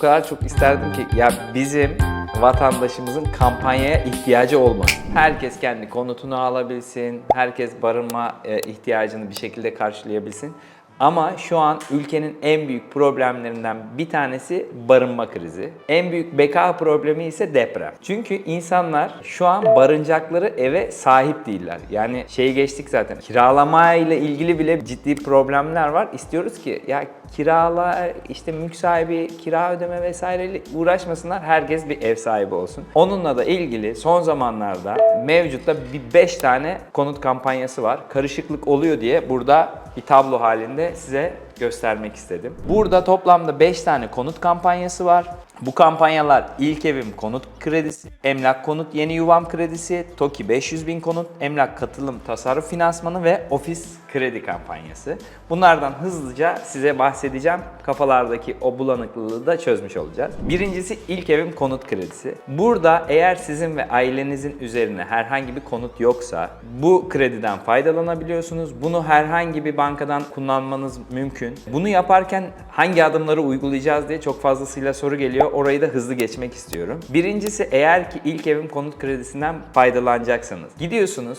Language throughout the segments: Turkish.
O kadar çok isterdim ki ya bizim vatandaşımızın kampanyaya ihtiyacı olmasın. Herkes kendi konutunu alabilsin, herkes barınma e, ihtiyacını bir şekilde karşılayabilsin. Ama şu an ülkenin en büyük problemlerinden bir tanesi barınma krizi. En büyük beka problemi ise deprem. Çünkü insanlar şu an barınacakları eve sahip değiller. Yani şeyi geçtik zaten. Kiralama ile ilgili bile ciddi problemler var. İstiyoruz ki ya kirala işte mülk sahibi kira ödeme vesaireyle uğraşmasınlar. Herkes bir ev sahibi olsun. Onunla da ilgili son zamanlarda mevcutta bir 5 tane konut kampanyası var. Karışıklık oluyor diye burada bir tablo halinde size göstermek istedim. Burada toplamda 5 tane konut kampanyası var. Bu kampanyalar İlk Evim Konut Kredisi, Emlak Konut Yeni Yuvam Kredisi, TOKİ 500 bin konut, Emlak Katılım Tasarruf Finansmanı ve Ofis Kredi kampanyası. Bunlardan hızlıca size bahsedeceğim. Kafalardaki o bulanıklılığı da çözmüş olacağız. Birincisi İlk Evim Konut Kredisi. Burada eğer sizin ve ailenizin üzerine herhangi bir konut yoksa bu krediden faydalanabiliyorsunuz. Bunu herhangi bir bankadan kullanmanız mümkün. Bunu yaparken hangi adımları uygulayacağız diye çok fazlasıyla soru geliyor. Orayı da hızlı geçmek istiyorum. Birincisi eğer ki ilk evim konut kredisinden faydalanacaksanız gidiyorsunuz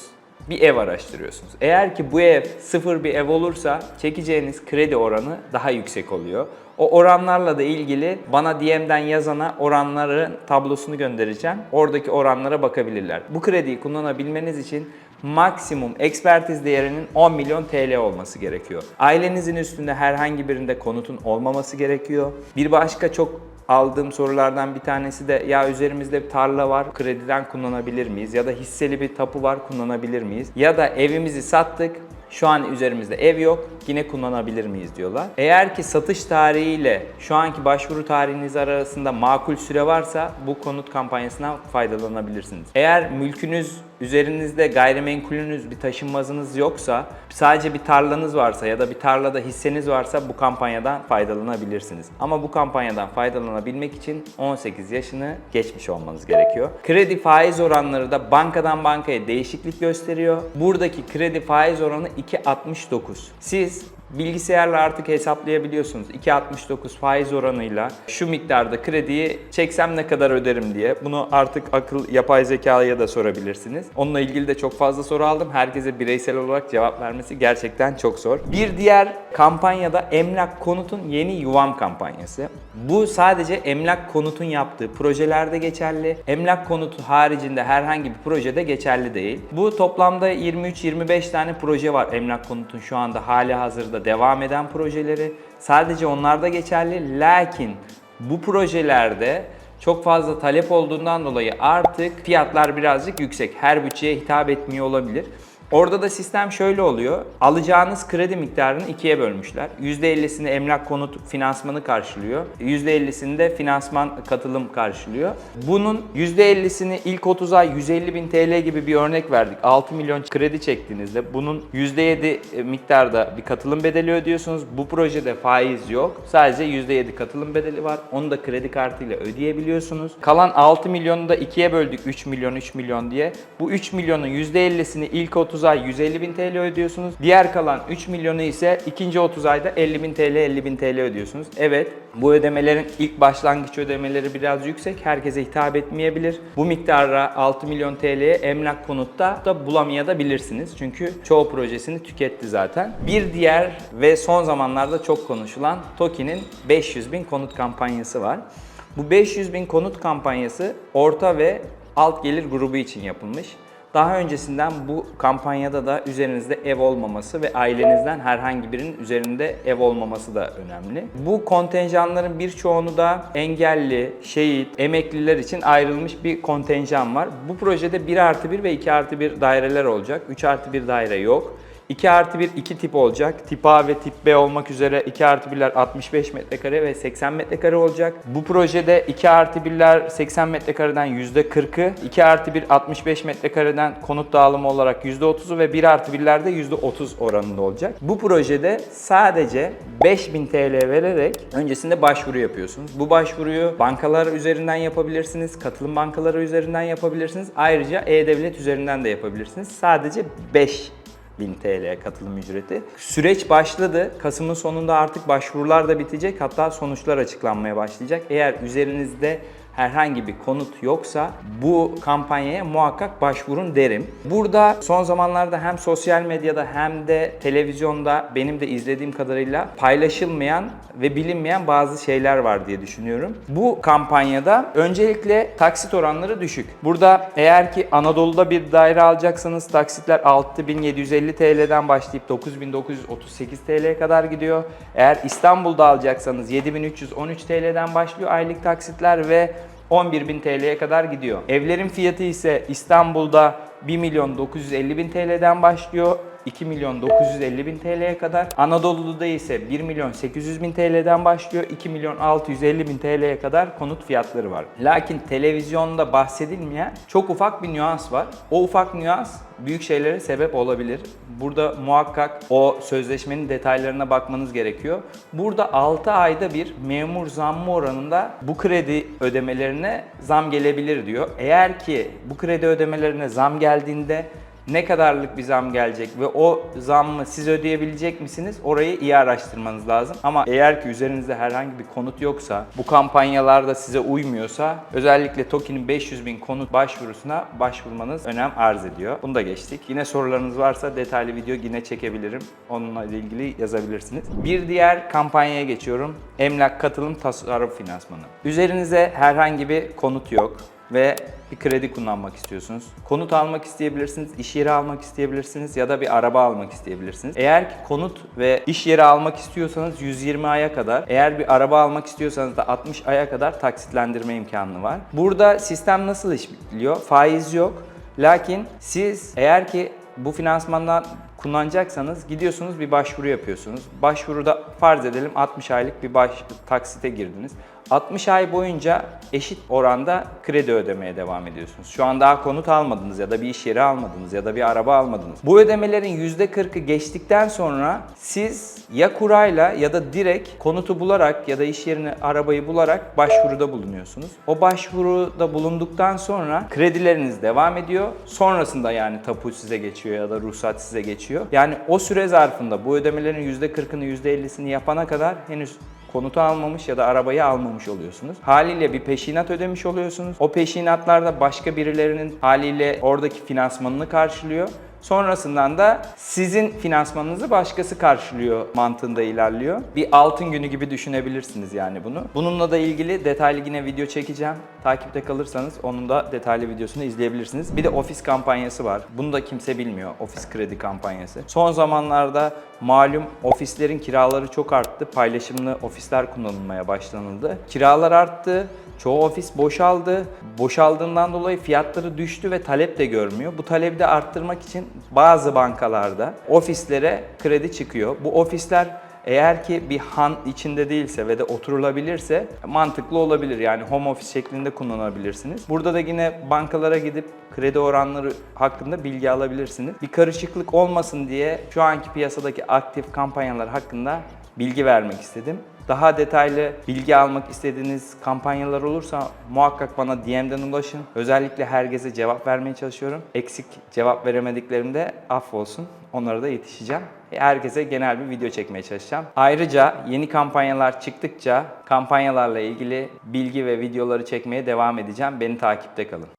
bir ev araştırıyorsunuz. Eğer ki bu ev sıfır bir ev olursa çekeceğiniz kredi oranı daha yüksek oluyor. O oranlarla da ilgili bana DM'den yazana oranların tablosunu göndereceğim. Oradaki oranlara bakabilirler. Bu krediyi kullanabilmeniz için maksimum ekspertiz değerinin 10 milyon TL olması gerekiyor. Ailenizin üstünde herhangi birinde konutun olmaması gerekiyor. Bir başka çok aldığım sorulardan bir tanesi de ya üzerimizde bir tarla var krediden kullanabilir miyiz? Ya da hisseli bir tapu var kullanabilir miyiz? Ya da evimizi sattık şu an üzerimizde ev yok yine kullanabilir miyiz diyorlar. Eğer ki satış tarihiyle şu anki başvuru tarihiniz arasında makul süre varsa bu konut kampanyasından faydalanabilirsiniz. Eğer mülkünüz üzerinizde gayrimenkulünüz bir taşınmazınız yoksa sadece bir tarlanız varsa ya da bir tarlada hisseniz varsa bu kampanyadan faydalanabilirsiniz. Ama bu kampanyadan faydalanabilmek için 18 yaşını geçmiş olmanız gerekiyor. Kredi faiz oranları da bankadan bankaya değişiklik gösteriyor. Buradaki kredi faiz oranı 2.69. Siz Bilgisayarla artık hesaplayabiliyorsunuz. 2.69 faiz oranıyla şu miktarda krediyi çeksem ne kadar öderim diye. Bunu artık akıl yapay zekaya da sorabilirsiniz. Onunla ilgili de çok fazla soru aldım. Herkese bireysel olarak cevap vermesi gerçekten çok zor. Bir diğer kampanyada Emlak Konut'un yeni yuvam kampanyası. Bu sadece Emlak Konut'un yaptığı projelerde geçerli. Emlak Konut'u haricinde herhangi bir projede geçerli değil. Bu toplamda 23-25 tane proje var Emlak Konut'un şu anda hali hazırda devam eden projeleri. Sadece onlarda geçerli. Lakin bu projelerde çok fazla talep olduğundan dolayı artık fiyatlar birazcık yüksek. Her bütçeye hitap etmiyor olabilir. Orada da sistem şöyle oluyor. Alacağınız kredi miktarını ikiye bölmüşler. %50'sini emlak konut finansmanı karşılıyor. %50'sini de finansman katılım karşılıyor. Bunun %50'sini ilk 30 ay 150 bin TL gibi bir örnek verdik. 6 milyon kredi çektiğinizde bunun %7 miktarda bir katılım bedeli ödüyorsunuz. Bu projede faiz yok. Sadece %7 katılım bedeli var. Onu da kredi kartıyla ödeyebiliyorsunuz. Kalan 6 milyonu da ikiye böldük 3 milyon 3 milyon diye. Bu 3 milyonun %50'sini ilk 30 ay 150 bin TL ödüyorsunuz. Diğer kalan 3 milyonu ise ikinci 30 ayda 50 bin TL 50 bin TL ödüyorsunuz. Evet bu ödemelerin ilk başlangıç ödemeleri biraz yüksek. Herkese hitap etmeyebilir. Bu miktara 6 milyon TL'ye emlak konutta da bulamayabilirsiniz. Çünkü çoğu projesini tüketti zaten. Bir diğer ve son zamanlarda çok konuşulan TOKİ'nin 500 bin konut kampanyası var. Bu 500 bin konut kampanyası orta ve alt gelir grubu için yapılmış. Daha öncesinden bu kampanyada da üzerinizde ev olmaması ve ailenizden herhangi birinin üzerinde ev olmaması da önemli. Bu kontenjanların birçoğunu da engelli, şehit, emekliler için ayrılmış bir kontenjan var. Bu projede 1 artı 1 ve 2 artı 1 daireler olacak. 3 artı 1 daire yok. 2 artı 1 iki tip olacak. Tip A ve tip B olmak üzere 2 artı 1'ler 65 metrekare ve 80 metrekare olacak. Bu projede 2 artı 1'ler 80 metrekareden %40'ı, 2 artı 1 65 metrekareden konut dağılımı olarak %30'u ve 1 artı 1'lerde %30 oranında olacak. Bu projede sadece 5000 TL vererek öncesinde başvuru yapıyorsunuz. Bu başvuruyu bankalar üzerinden yapabilirsiniz, katılım bankaları üzerinden yapabilirsiniz. Ayrıca E-Devlet üzerinden de yapabilirsiniz. Sadece 5 1000 TL katılım ücreti. Süreç başladı. Kasım'ın sonunda artık başvurular da bitecek. Hatta sonuçlar açıklanmaya başlayacak. Eğer üzerinizde herhangi bir konut yoksa bu kampanyaya muhakkak başvurun derim. Burada son zamanlarda hem sosyal medyada hem de televizyonda benim de izlediğim kadarıyla paylaşılmayan ve bilinmeyen bazı şeyler var diye düşünüyorum. Bu kampanyada öncelikle taksit oranları düşük. Burada eğer ki Anadolu'da bir daire alacaksanız taksitler 6750 TL'den başlayıp 9938 TL'ye kadar gidiyor. Eğer İstanbul'da alacaksanız 7313 TL'den başlıyor aylık taksitler ve 11.000 TL'ye kadar gidiyor. Evlerin fiyatı ise İstanbul'da 1 milyon 950 bin TL'den başlıyor. 2 milyon 950 bin TL'ye kadar. Anadolu'da ise 1 milyon 800 bin TL'den başlıyor. 2 milyon 650 bin TL'ye kadar konut fiyatları var. Lakin televizyonda bahsedilmeyen çok ufak bir nüans var. O ufak nüans büyük şeylere sebep olabilir. Burada muhakkak o sözleşmenin detaylarına bakmanız gerekiyor. Burada 6 ayda bir memur zammı oranında bu kredi ödemelerine zam gelebilir diyor. Eğer ki bu kredi ödemelerine zam geldiğinde ne kadarlık bir zam gelecek ve o zammı siz ödeyebilecek misiniz? Orayı iyi araştırmanız lazım. Ama eğer ki üzerinizde herhangi bir konut yoksa, bu kampanyalarda size uymuyorsa özellikle TOKİ'nin 500 bin konut başvurusuna başvurmanız önem arz ediyor. Bunu da geçtik. Yine sorularınız varsa detaylı video yine çekebilirim. Onunla ilgili yazabilirsiniz. Bir diğer kampanyaya geçiyorum. Emlak katılım tasarruf finansmanı. Üzerinize herhangi bir konut yok ve bir kredi kullanmak istiyorsunuz. Konut almak isteyebilirsiniz, iş yeri almak isteyebilirsiniz ya da bir araba almak isteyebilirsiniz. Eğer ki konut ve iş yeri almak istiyorsanız 120 aya kadar, eğer bir araba almak istiyorsanız da 60 aya kadar taksitlendirme imkanı var. Burada sistem nasıl işliyor? Faiz yok. Lakin siz eğer ki bu finansmandan kullanacaksanız gidiyorsunuz bir başvuru yapıyorsunuz. Başvuruda farz edelim 60 aylık bir baş taksite girdiniz. 60 ay boyunca eşit oranda kredi ödemeye devam ediyorsunuz. Şu an daha konut almadınız ya da bir iş yeri almadınız ya da bir araba almadınız. Bu ödemelerin %40'ı geçtikten sonra siz ya kurayla ya da direkt konutu bularak ya da iş yerini arabayı bularak başvuruda bulunuyorsunuz. O başvuruda bulunduktan sonra kredileriniz devam ediyor. Sonrasında yani tapu size geçiyor ya da ruhsat size geçiyor. Yani o süre zarfında bu ödemelerin %40'ını %50'sini yapana kadar henüz konutu almamış ya da arabayı almamış oluyorsunuz. Haliyle bir peşinat ödemiş oluyorsunuz. O peşinatlarda başka birilerinin haliyle oradaki finansmanını karşılıyor. Sonrasından da sizin finansmanınızı başkası karşılıyor mantığında ilerliyor. Bir altın günü gibi düşünebilirsiniz yani bunu. Bununla da ilgili detaylı yine video çekeceğim. Takipte kalırsanız onun da detaylı videosunu izleyebilirsiniz. Bir de ofis kampanyası var. Bunu da kimse bilmiyor. Ofis kredi kampanyası. Son zamanlarda malum ofislerin kiraları çok arttı. Paylaşımlı ofisler kullanılmaya başlanıldı. Kiralar arttı. Çoğu ofis boşaldı. Boşaldığından dolayı fiyatları düştü ve talep de görmüyor. Bu talebi de arttırmak için bazı bankalarda ofislere kredi çıkıyor. Bu ofisler eğer ki bir han içinde değilse ve de oturulabilirse mantıklı olabilir. Yani home office şeklinde kullanabilirsiniz. Burada da yine bankalara gidip kredi oranları hakkında bilgi alabilirsiniz. Bir karışıklık olmasın diye şu anki piyasadaki aktif kampanyalar hakkında bilgi vermek istedim. Daha detaylı bilgi almak istediğiniz kampanyalar olursa muhakkak bana DM'den ulaşın. Özellikle herkese cevap vermeye çalışıyorum. Eksik cevap veremediklerimde affolsun. Onlara da yetişeceğim. Herkese genel bir video çekmeye çalışacağım. Ayrıca yeni kampanyalar çıktıkça kampanyalarla ilgili bilgi ve videoları çekmeye devam edeceğim. Beni takipte kalın.